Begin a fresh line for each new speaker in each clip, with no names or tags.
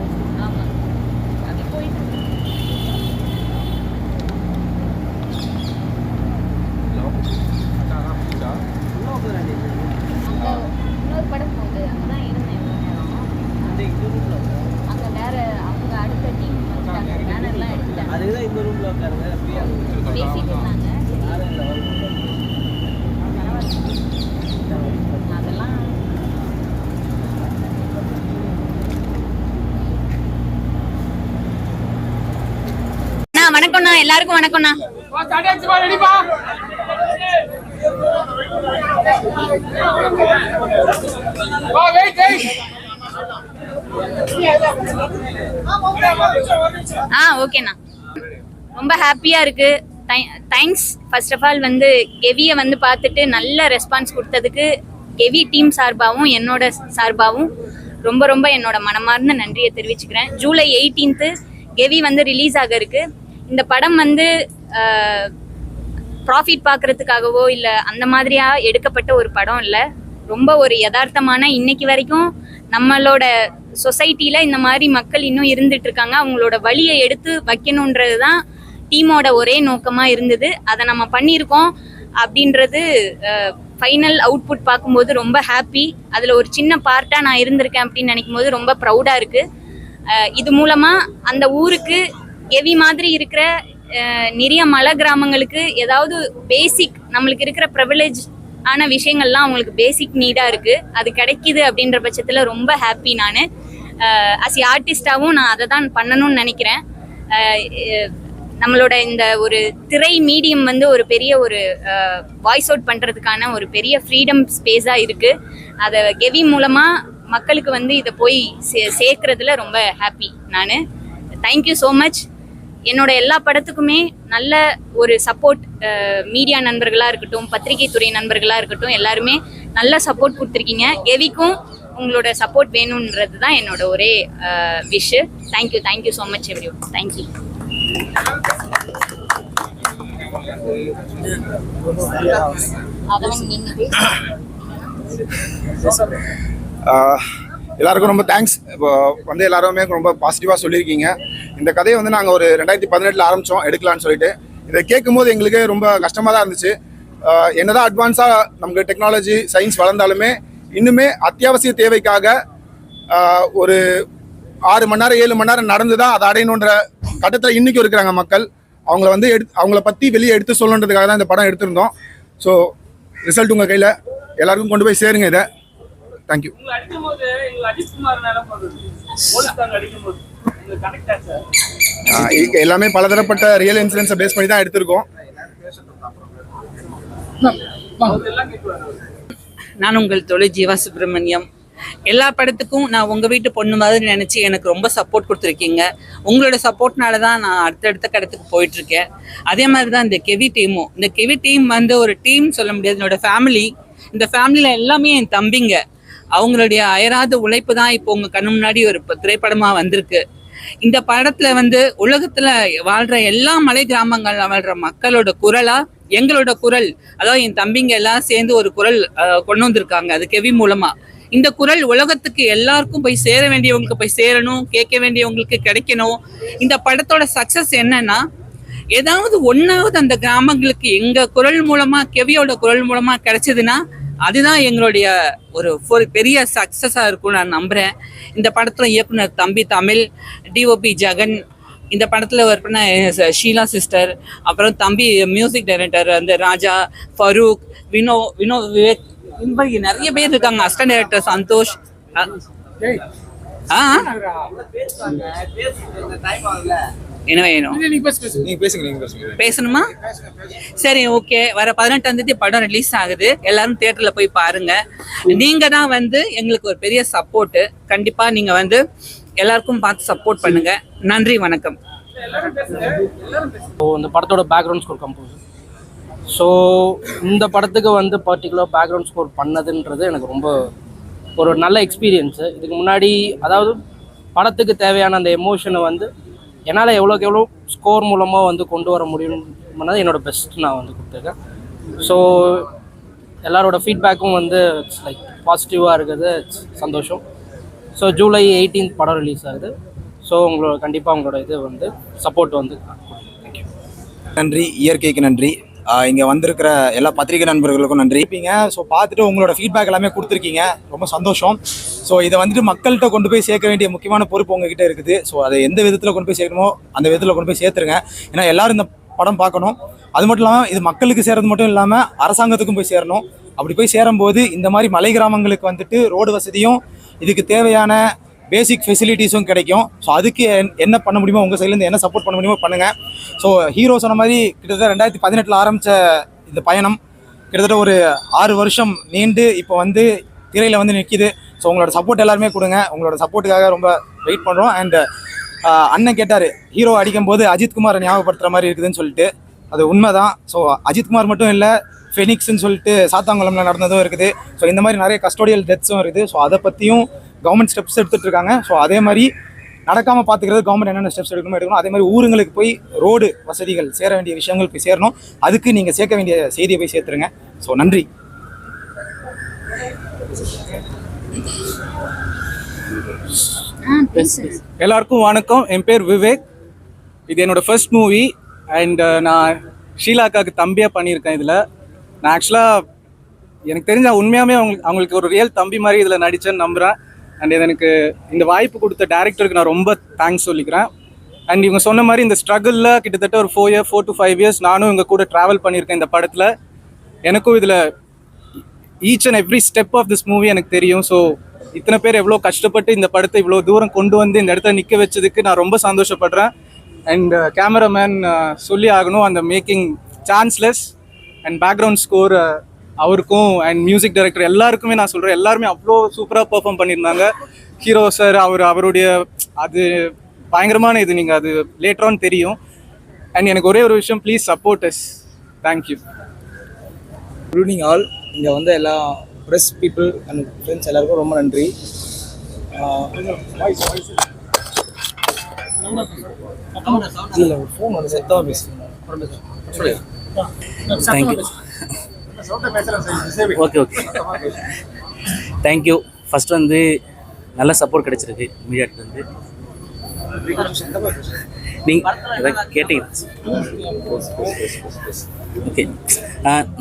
Opo. வணக்கம்ண்ணா எல்லாருக்கும் வணக்கம்ண்ணா ஆ ஓகேண்ணா. ரொம்ப ஹாப்பியா இருக்கு. தேங்க்ஸ் ஃபர்ஸ்ட் ஆஃப் ஆல் வந்து கெவியை வந்து பார்த்துட்டு நல்ல ரெஸ்பான்ஸ் கொடுத்ததுக்கு கெவி டீம் சார்பாகவும் என்னோட சார்பாகவும் ரொம்ப ரொம்ப என்னோட மனமார்ந்த நன்றியை தெரிவிச்சுக்கிறேன். ஜூலை எயிட்டீன்த்து கெவி வந்து ரிலீஸ் ஆக இருக்குது இந்த படம் வந்து ப்ராஃபிட் பார்க்கறதுக்காகவோ இல்லை அந்த மாதிரியா எடுக்கப்பட்ட ஒரு படம் இல்லை. ரொம்ப ஒரு யதார்த்தமான இன்னைக்கு வரைக்கும் நம்மளோட சொசைட்டியில் இந்த மாதிரி மக்கள் இன்னும் இருந்துட்டு இருக்காங்க. அவங்களோட வழியை எடுத்து வைக்கணுன்றது தான் டீமோட ஒரே நோக்கமாக இருந்தது. அதை நம்ம பண்ணியிருக்கோம் அப்படின்றது ஃபைனல் அவுட்புட் பார்க்கும்போது ரொம்ப ஹாப்பி அதில் ஒரு சின்ன பார்ட்டாக நான் இருந்திருக்கேன் அப்படின்னு நினைக்கும் போது ரொம்ப ப்ரௌடாக இருக்குது இது மூலமாக அந்த ஊருக்கு கெவி மாதிரி இருக்கிற நிறைய மலை கிராமங்களுக்கு ஏதாவது பேசிக் நம்மளுக்கு இருக்கிற ப்ரிவிலேஜ் ஆன விஷயங்கள்லாம் அவங்களுக்கு பேசிக் நீடாக இருக்குது அது கிடைக்கிது அப்படின்ற பட்சத்தில் ரொம்ப ஹாப்பி நான். அஸ் ஆர்டிஸ்டாகவும் நான் அதை தான் பண்ணணும்னு நினைக்கிறேன். நம்மளோட இந்த ஒரு திரை மீடியம் வந்து ஒரு பெரிய ஒரு வாய்ஸ் அவுட் பண்ணுறதுக்கான ஒரு பெரிய ஃப்ரீடம் ஸ்பேஸாக இருக்குது அதை கெவி மூலமாக மக்களுக்கு வந்து இதை போய் சே சேர்க்குறதுல ரொம்ப ஹாப்பி நான். தேங்க்யூ ஸோ மச் என்னோட எல்லா படத்துக்குமே நல்ல ஒரு சப்போர்ட் மீடியா நண்பர்களாக இருக்கட்டும் பத்திரிகை துறை நண்பர்களாக இருக்கட்டும் எல்லாருமே நல்ல சப்போர்ட் கொடுத்துருக்கீங்க. கெவிக்கும் உங்களோட சப்போர்ட் வேணுன்றது தான் என்னோட ஒரே wish thank you thank you so much everyone thank you அதெல்லாம்
எல்லாருக்கும் ரொம்ப தேங்க்ஸ் இப்போ வந்து எல்லாருமே ரொம்ப பாசிட்டிவாக சொல்லியிருக்கீங்க. இந்த கதையை வந்து நாங்கள் ஒரு ரெண்டாயிரத்தி பதினெட்டில் ஆரம்பித்தோம் எடுக்கலாம்னு சொல்லிட்டு. இதை கேட்கும்போது எங்களுக்கு ரொம்ப கஷ்டமாக தான் இருந்துச்சு. என்னதான் அட்வான்ஸாக நமக்கு டெக்னாலஜி சயின்ஸ் வளர்ந்தாலுமே இன்னுமே அத்தியாவசிய தேவைக்காக ஒரு ஆறு மணி நேரம் ஏழு மணி நேரம் நடந்து தான் அதை அடையணுன்ற கட்டத்தில் இன்றைக்கும் இருக்கிறாங்க மக்கள். அவங்கள வந்து எடு அவங்கள பற்றி வெளியே எடுத்து சொல்லணுன்றதுக்காக தான் இந்த படம் எடுத்திருந்தோம். ஸோ ரிசல்ட் உங்கள் கையில். எல்லாருக்கும் கொண்டு போய் சேருங்க இதை. தேங்க்யூ
உங்களை
எல்லாமே பலதரப்பட்ட ரியல் இன்சூரன்ஸை பேஸ் பண்ணி தான் எடுத்திருக்கோம்.
நான் உங்கள் தொழில் ஜீவா சுப்பிரமணியம். எல்லா படத்துக்கும் நான் உங்கள் வீட்டு பொண்ணு மாதிரி நினச்சி எனக்கு ரொம்ப சப்போர்ட் கொடுத்துருக்கீங்க. உங்களோட சப்போர்ட்னால தான் நான் அடுத்தடுத்த கடத்துக்கு போயிட்டுருக்கேன். அதே மாதிரி தான் இந்த கெவி டீமும். இந்த கெவி டீம் வந்து ஒரு டீம் சொல்ல முடியாது. என்னோட ஃபேமிலி இந்த ஃபேமிலியில் எல்லாமே என் தம்பிங்க. அவங்களுடைய அயராத உழைப்பு தான் இப்போ உங்கள் கண்ணு முன்னாடி ஒரு திரைப்படமாக வந்திருக்கு. இந்த படத்துல வந்து உலகத்துல வாழ்ற எல்லா மலை கிராமங்கள்ல வாழ்ற மக்களோட குரலா எங்களோட குரல். அதாவது என் தம்பிங்க எல்லாம் சேர்ந்து ஒரு குரல் அஹ், கொண்டு வந்திருக்காங்க. அது கெவி மூலமா. இந்த குரல் உலகத்துக்கு எல்லாருக்கும் போய் சேர வேண்டியவங்களுக்கு போய் சேரணும் கேட்க வேண்டியவங்களுக்கு கிடைக்கணும். இந்த படத்தோட சக்சஸ் என்னன்னா ஏதாவது ஒன்னாவது அந்த கிராமங்களுக்கு எங்க குரல் மூலமா கெவியோட குரல் மூலமா கிடைச்சதுன்னா அதுதான் எங்களுடைய ஒரு ஒரு பெரிய சக்ஸஸாக இருக்கும் நான் நம்புகிறேன் இந்த படத்தில் இயக்குனர் தம்பி தமிழ் டிஓபி ஜெகன் இந்த படத்தில் ஒர்க் ஷீலா சிஸ்டர் அப்புறம் தம்பி மியூசிக் டைரக்டர் அந்த ராஜா ஃபரூக் வினோ வினோ விவேக் இந்த மாதிரி நிறைய பேர் இருக்காங்க. Assistant director Santhosh. அஹ், ஆ? என்ன வேணும்? பேசணுமா? சரி ஓகே. வர பதினெட்டாம் தேதி படம் ரிலீஸ் ஆகுது. எல்லாரும் தியேட்டர்ல போய் பாருங்க. நீங்க தான் வந்து எங்களுக்கு ஒரு பெரிய சப்போர்ட் கண்டிப்பா நீங்க வந்து எல்லாருக்கும் பார்த்து சப்போர்ட் பண்ணுங்க. நன்றி வணக்கம்.
ஸோ இந்த படத்தோட பேக்ரவுண்ட் ஸ்கோர் கம்போஸ் ஸோ இந்த படத்துக்கு வந்து பர்டிகுலர் பேக்ரவுண்ட் ஸ்கோர் பண்ணதுன்றது எனக்கு ரொம்ப ஒரு நல்ல எக்ஸ்பீரியன்ஸு இதுக்கு முன்னாடி அதாவது படத்துக்கு தேவையான அந்த எமோஷனை வந்து என்னால் எவ்வளோக்கு எவ்வளோ ஸ்கோர் மூலமாக வந்து கொண்டு வர முடியும் பண்ணது என்னோட பெஸ்ட் நான் வந்து கொடுத்துருக்கேன். ஸோ எல்லாரோட ஃபீட்பேக்கும் வந்து இட்ஸ் லைக் பாசிட்டிவாக இருக்குது. சந்தோஷம். ஸோ ஜூலை 18th படம் ரிலீஸ் ஆகுது. ஸோ உங்களோட கண்டிப்பாக உங்களோட இது வந்து சப்போர்ட் வந்து
நன்றி. இயற்கைக்கு நன்றி. இங்கே வந்திருக்கிற எல்லா பத்திரிகை நண்பர்களுக்கும் நன்றி. இருப்பீங்க. ஸோ பார்த்துட்டு உங்களோட ஃபீட்பேக் எல்லாமே கொடுத்துருக்கீங்க. ரொம்ப சந்தோஷம். ஸோ இதை வந்துட்டு மக்கள்கிட்ட கொண்டு போய் சேர்க்க வேண்டிய முக்கியமான பொறுப்பு உங்ககிட்ட இருக்குது. ஸோ அதை எந்த விதத்தில் கொண்டு போய் சேர்க்கணுமோ அந்த விதத்தில் கொண்டு போய் சேர்த்துருங்க. ஏன்னா எல்லாரும் இந்த படம் பார்க்கணும். அது மட்டும் இல்லாமல் இது மக்களுக்கு சேர்றது மட்டும் இல்லாமல் அரசாங்கத்துக்கும் போய் சேரணும். அப்படி போய் சேரும்போது இந்த மாதிரி மலை கிராமங்களுக்கு வந்துட்டு ரோடு வசதியும் இதுக்கு தேவையான பேசிக் ஃபெசிலிட்டிஸும் கிடைக்கும். ஸோ அதுக்கு என்ன பண்ண முடியுமோ உங்கள் சைட்லேருந்து என்ன சப்போர்ட் பண்ண முடியுமோ பண்ணுங்கள் ஸோ ஹீரோ சொன்ன மாதிரி கிட்டத்தட்ட ரெண்டாயிரத்தி பதினெட்டில் ஆரம்பித்த இந்த பயணம் கிட்டத்தட்ட ஒரு ஆறு வருஷம் நீண்டு இப்போ வந்து திரையில் வந்து நிற்கிது ஸோ உங்களோட சப்போர்ட் எல்லாருமே கொடுங்க. உங்களோட சப்போர்ட்டுக்காக ரொம்ப வெயிட் பண்ணுறோம் அண்டு அண்ணன் கேட்டார் ஹீரோ அடிக்கும்போது அஜித்குமாரை ஞாபகப்படுத்துகிற மாதிரி இருக்குதுன்னு சொல்லிட்டு. அது உண்மை தான் ஸோ அஜித்குமார் மட்டும் இல்லை ஃபெனிக்ஸ்ன்னு சொல்லிட்டு சாத்தாங்குளம்ல நடந்ததும் இருக்குது. ஸோ இந்த மாதிரி நிறைய கஸ்டோடியல் டெத்ஸும் இருக்குது. ஸோ அதை பற்றியும் கவர்மெண்ட் ஸ்டெப்ஸ் எடுத்துட்டு இருக்காங்க ஸோ அதே மாதிரி நடக்காமல் பார்த்துக்கிறது கவர்மெண்ட் என்னென்ன ஸ்டெப்ஸ் எடுக்கணுமோ எடுக்கணும். அதே மாதிரி ஊருங்களுக்கு போய் ரோடு வசதிகள் சேர வேண்டிய விஷயங்கள் போய் சேரணும். அதுக்கு நீங்கள் சேர்க்க வேண்டிய செய்தியை போய் சேர்த்துருங்க. ஸோ நன்றி.
எல்லாருக்கும் வணக்கம். என் பேர் விவேக். இது என்னோட ஃபர்ஸ்ட் மூவி அண்ட் நான் ஷீலாக்காவுக்கு தம்பியாக பண்ணியிருக்கேன் இதில். நான் ஆக்சுவலாக எனக்கு தெரிஞ்ச உண்மையாகவே அவங்களுக்கு அவங்களுக்கு ஒரு ரியல் தம்பி மாதிரி இதில் நடித்தேன்னு நம்புகிறேன் அண்ட் இது எனக்கு இந்த வாய்ப்பு கொடுத்த டேரக்டருக்கு நான் ரொம்ப தேங்க்ஸ் சொல்லிக்கிறேன். அண்ட் இவங்க சொன்ன மாதிரி இந்த ஸ்ட்ரகிளில் கிட்டத்தட்ட ஒரு four year four to five years நானும் இவங்க கூட ட்ராவல் பண்ணியிருக்கேன் இந்த படத்தில். எனக்கும் இதில் each and every step of this movie எனக்கு தெரியும். ஸோ இத்தனை பேர் எவ்வளோ கஷ்டப்பட்டு இந்த படத்தை இவ்வளோ தூரம் கொண்டு வந்து இந்த இடத்துல நிற்க வச்சதுக்கு நான் ரொம்ப சந்தோஷப்படுறேன். அண்ட் கேமராமேன் uh, uh, சொல்லி ஆகணும் அந்த making chanceless and background score அவருக்கும் அண்ட் மியூசிக் டைரக்டர் எல்லாருக்குமே நான் சொல்கிறேன் எல்லாருமே அவ்வளோ சூப்பராக பெர்ஃபார்ம் பண்ணியிருந்தாங்க. ஹீரோ சார் அவர் அவருடைய அது பயங்கரமான இது நீங்கள் அது லேட்டரான் தெரியும். அண்ட் எனக்கு ஒரே ஒரு விஷயம் please support yes thank you
good evening all இங்கே வந்த எல்லா ப்ரெஸ் பீப்புள் அண்ட் ஃப்ரெண்ட்ஸ் எல்லாருக்கும் ரொம்ப நன்றி. இல்லை ஃபோன் வந்து செத்தாக பேசுகிறேன்
thank you okay okay thank you first வந்து நல்ல சப்போர்ட் கிடைச்சிருக்கு மீடியாட்டிலேருந்து நீங்கள் கேட்டீங்க. ஓகே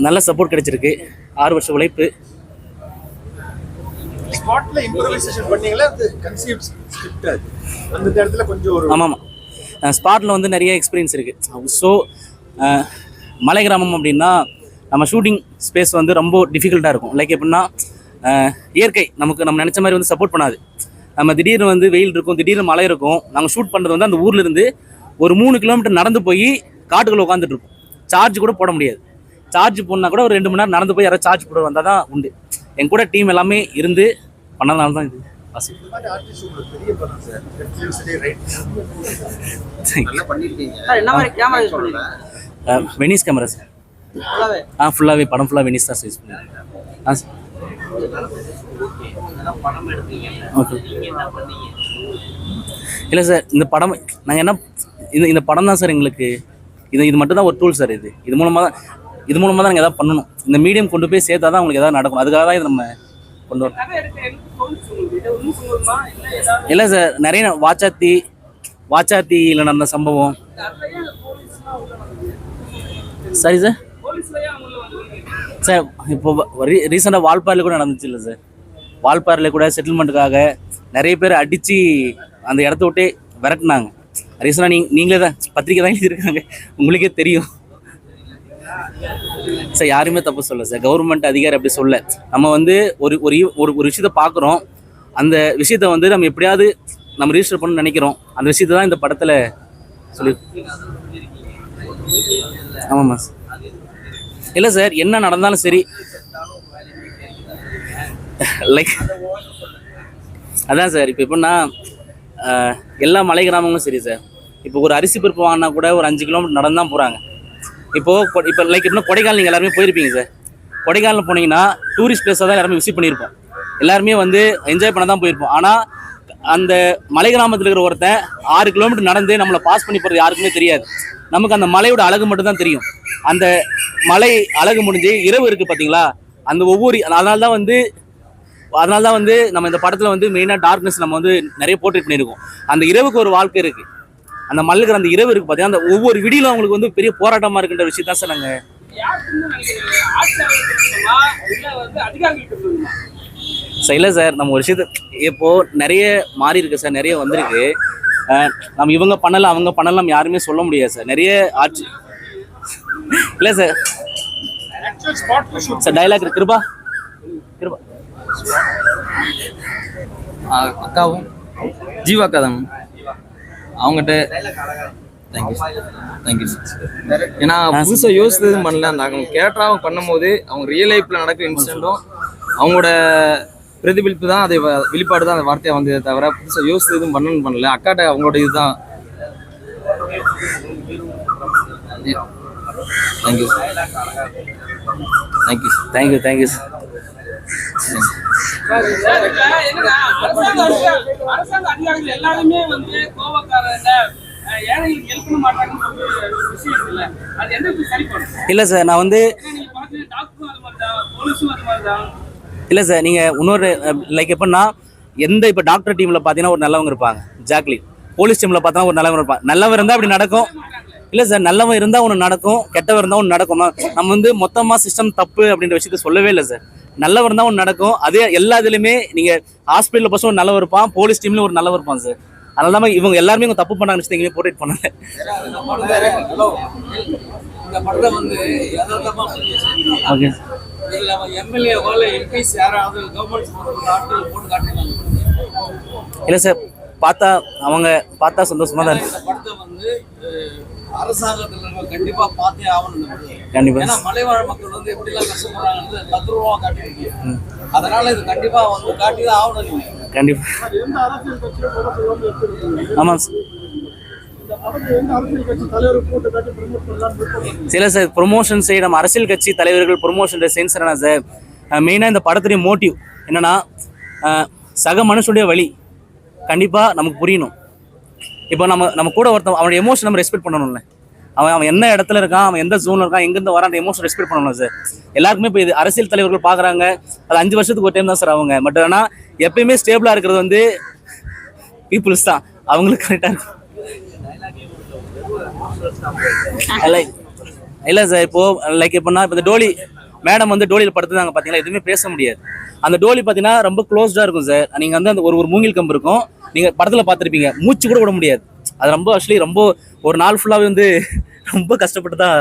நல்ல சப்போர்ட் கிடைச்சிருக்கு. ஆறு வருஷம் உழைப்பு.
ஸ்பாட்ல இம்ப்ரவைசேஷன் பண்ணீங்களா? அது கன்சீவ் ஸ்கிரிப்ட் அது. அந்த இடத்துல கொஞ்சம் ஒரு
ஆமாம். ஆமாம் ஸ்பாட்டில் வந்து நிறைய எக்ஸ்பீரியன்ஸ் இருக்குது ஸோ மலை கிராமம் அப்படின்னா நம்ம ஷூட்டிங் ஸ்பேஸ் வந்து ரொம்ப டிஃபிகல்ட்டாக இருக்கும். லைக் எப்படின்னா இயற்கை நமக்கு நம்ம நினச்ச மாதிரி வந்து சப்போர்ட் பண்ணாது. நம்ம திடீர்னு வந்து வெயில் இருக்கும் திடீர்னு மழை இருக்கும் நாங்கள் ஷூட் பண்ணுறது வந்து அந்த ஊர்ல இருந்து ஒரு மூணு கிலோமீட்டர் நடந்து போய் காட்டுக்குள்ள உட்காந்துட்டு இருப்போம். சார்ஜ் கூட போட முடியாது. சார்ஜ் போடனா கூட ஒரு ரெண்டு மணி நேரம் நடந்து போய் யாராவது சார்ஜ் போட வந்தால் தான் உண்டு. என் கூட டீம் எல்லாமே இருந்து பண்ணதுனால தான் இது வெனிஸ் கேமரா சார் ஆ ஃபுல்லாகவே படம் ஃபுல்லாக வெனிஸ் தான் யூஸ் பண்ணுவேன் ஆ சார். ஓகே இல்லை சார் இந்த படம் நாங்கள் என்ன இந்த இந்த படம் தான் சார் எங்களுக்கு இது இது மட்டும் தான் ஒரு டூல் சார் இது. இது மூலமாக தான் இது மூலமாக தான் நாங்கள் எதாவது பண்ணணும். இந்த மீடியம் கொண்டு போய் சேர்த்தா தான் உங்களுக்கு எதாவது நடக்கும். அதுக்காக தான் இது நம்ம கொண்டு வர
கதை எடுக்க எனக்கு தோணுச்சு உங்களுக்கு இதை ஒன்றும் சொல்லணுமா இல்லை
சார் நிறைய வாச்சாத்தி வாச்சாத்தியில் நடந்த சம்பவம்? சரி சார் சார் இப்போ ரீசெண்டாக வால்பாறையில் கூட நடந்துச்சு இல்லை சார். வால்பாறையில் கூட செட்டில்மெண்ட்டுக்காக நிறைய பேர் அடித்து அந்த இடத்த விட்டே விரட்டினாங்க. ரீசெண்டாக நீங்கள் நீங்களே தான் பத்திரிக்கை தான் எழுதியிருக்காங்க. உங்களுக்கே தெரியும். சார் யாருமே தப்பு சொல்ல சார். கவர்மெண்ட் அதிகாரி அப்படி சொல்ல நம்ம வந்து ஒரு ஒரு ஒரு ஒரு விஷயத்த பார்க்குறோம். அந்த விஷயத்த வந்து நம்ம எப்படியாவது நம்ம ரிஜிஸ்டர் பண்ண நினைக்கிறோம். அந்த விஷயத்தை தான் இந்த படத்தில் சொல்லி ஆமாம்மா இல்லை சார் என்ன நடந்தாலும் சரி. லைக் அதான் சார் இப்போ எப்படின்னா எல்லா மலை கிராமங்களும் சரி சார் இப்போ ஒரு அரிசி பருப்பு வாங்கினா கூட ஒரு அஞ்சு கிலோமீட்டர் நடந்து தான் போகிறாங்க இப்போது இப்போ லைக் எப்படின்னா கொடைக்கானல் நீங்கள் எல்லாருமே போயிருப்பீங்க சார் கொடைக்கானல் போனீங்கன்னா டூரிஸ்ட் பிளேஸாக தான் எல்லாருமே விசிட் பண்ணியிருப்போம். எல்லாருமே வந்து என்ஜாய் பண்ண தான் போயிருப்போம். ஆனால் அந்த மலை கிராமத்தில் இருக்கிற ஒருத்தன் ஆறு கிலோமீட்டர் நடந்து நம்மளை பாஸ் பண்ணி போகிறது யாருக்குமே தெரியாது. நமக்கு அந்த மலையோட அழகு மட்டும்தான் தெரியும். அந்த மலை அழகு முடிஞ்சு இரவு இருக்குது பார்த்தீங்களா அந்த ஒவ்வொரு அதனால தான் வந்து அதனால தான் வந்து நம்ம இந்த படத்தில் வந்து மெயினாக டார்க்னஸ் நம்ம வந்து நிறைய போர்ட்ரேட் பண்ணியிருக்கோம். அந்த இரவுக்கு ஒரு வாழ்க்கை இருக்குது அந்த மல்லுக்கிற அந்த இரவு இருக்குது பார்த்தீங்கன்னா அந்த ஒவ்வொரு விடியிலும் அவங்களுக்கு வந்து பெரிய போராட்டமாக இருக்கின்ற விஷயம் தான் சார் நாங்கள்
இல்லை
சார் இல்லை சார் நம்ம ஒரு விஷயத்த இப்போது நிறைய மாறி இருக்கு சார் நிறைய வந்திருக்கு. நம்ம இவங்க பண்ணலாம் அவங்க பண்ணலாம் யாருமே சொல்ல முடியாது சார். நிறைய ஆட்சி இல்லை sir. Sir dialogue Kripa. Kripa.
அக்காவும் ஜீவா அக்கா தான் அவங்ககிட்ட தேங்க்யூ தேங்க்யூ ஏன்னா புதுசாக யோசித்ததும் பண்ணல அந்த அவங்க கேரக்டராக பண்ணும்போது அவங்க ரியல் லைஃப்பில் நடக்கிற இன்சிடென்ட்டும் அவங்களோட பிரதிபலிப்பு தான் அதை வெளிப்பாடு தான் அந்த வார்த்தையாக வந்ததே தவிர புதுசாக யோசித்ததும் பண்ணணும் பண்ணல. அக்காட்ட அவங்களோட இதுதான். தேங்க்யூ தேங்க்யூ
தேங்க்யூ தேங்க்யூ
அரசாங்க அதிகாரி- அரசாங்க அதிகாரிகள் எல்லாருமே வந்து கோபக்காரங்க
இல்லை சார். நான் வந்து இல்லை சார் நீங்கள் இன்னொரு லைக் எப்படின்னா எந்த இப்போ டாக்டர் டீமில் பார்த்தீங்கன்னா ஒரு நல்லவங்க இருப்பாங்க. ஜாக்லின் போலீஸ் டீமில் பார்த்தா ஒரு நல்லவங்க இருப்பாங்க நல்லவன் இருந்தால் அப்படி நடக்கும். இல்லை சார் நல்லவன் இருந்தால் ஒன்று நடக்கும். கெட்டவன் இருந்தால் ஒன்று நடக்கும். நம்ம- வந்து மொத்தமாக சிஸ்டம் தப்பு அப்படின்ற விஷயத்த சொல்லவே இல்லை சார் நல்லவன் இருந்தால் ஒன்று நடக்கும். அதே எல்லா இதுலையுமே நீங்கள் ஹாஸ்பிட்டலில் பசங்க ஒரு நல்லவன் இருப்பான். போலீஸ் டீம்லேயும் ஒரு நல்லவன் இருப்பான் சார் அதனால தான் இவங்க எல்லாருமே இவங்க தப்பு பண்ணாங்கன்னு வச்சு எங்கேயுமே போர்ட்ரேட்
வச்சிருக்கீங்க
ஓகே
இதில் எம்எல்ஏ போல எம்பிஸ் யாராவது கவர்மெண்ட் ஆட்கள் போட்டு காட்டுறாங்க
இல்லை சார் பார்த்தா அவங்க பார்த்தா சந்தோஷமாக தான்
இந்த படத்தை வந்து அரசாங்கத்துல நம்ம கண்டிப்பா பார்த்தே ஆகணும்.
கண்டிப்பாக
ஏன்னா மலைவாழ் மக்கள் வந்து எப்படிலாம் கஷ்டப்படுறாங்கன்னு தத்ரூபமா காட்டியிருக்கீங்க அதனால இது கண்டிப்பா வந்து காட்டி தான் ஆகணும்
கண்டிப்பாக ஆமாம் சார். சில சார் ப்ரொமோஷன் செய்ய நம்ம அரசியல் கட்சி தலைவர்கள் ப்ரொமோஷன் சென்ஸ் என்ன சார் மெயினாக இந்த படத்துடைய மோட்டிவ் என்னன்னா சக மனுஷனுடைய வழி. கண்டிப்பாக நமக்கு புரியணும். இப்போ நம்ம நம்ம கூட ஒருத்தன் அவனோட எமோஷன் நம்ம ரெஸ்பெக்ட் பண்ணணும்ல. அவன் அவன் என்ன இடத்துல இருக்கான் அவன் எந்த ஜோனில் இருக்கான் எங்கேருந்து வரான் அந்த எமோஷன் ரெஸ்பெக்ட் பண்ணணும் சார் எல்லாருக்குமே இப்போ இது அரசியல் தலைவர்கள் பார்க்குறாங்க. அது அஞ்சு வருஷத்துக்கு ஒரு டைம் தான் சார் அவங்க பட் ஆனால் எப்பயுமே ஸ்டேபிளாக இருக்கிறது வந்து பீப்புள்ஸ் தான். அவங்களுக்கு கரெக்டாக இருக்கும். லைக் இல்லை சார் இப்போ லைக் எப்படின்னா இப்போ இந்த டோலி மேடம் வந்து டோலியில் படுத்துதாங்க பார்த்தீங்களா எதுவுமே பேச முடியாது. அந்த டோலி பார்த்தீங்கன்னா ரொம்ப க்ளோஸ்டாக இருக்கும் சார் நீங்கள் வந்து அந்த ஒரு ஒரு மூங்கில் கம்பு இருக்கும். நீங்கள் படத்தில் பார்த்துருப்பீங்க மூச்சு கூட விட முடியாது. அது ரொம்ப ஆக்சுவலி ரொம்ப ஒரு நாள் ஃபுல்லாகவே வந்து ரொம்ப கஷ்டப்பட்டு தான்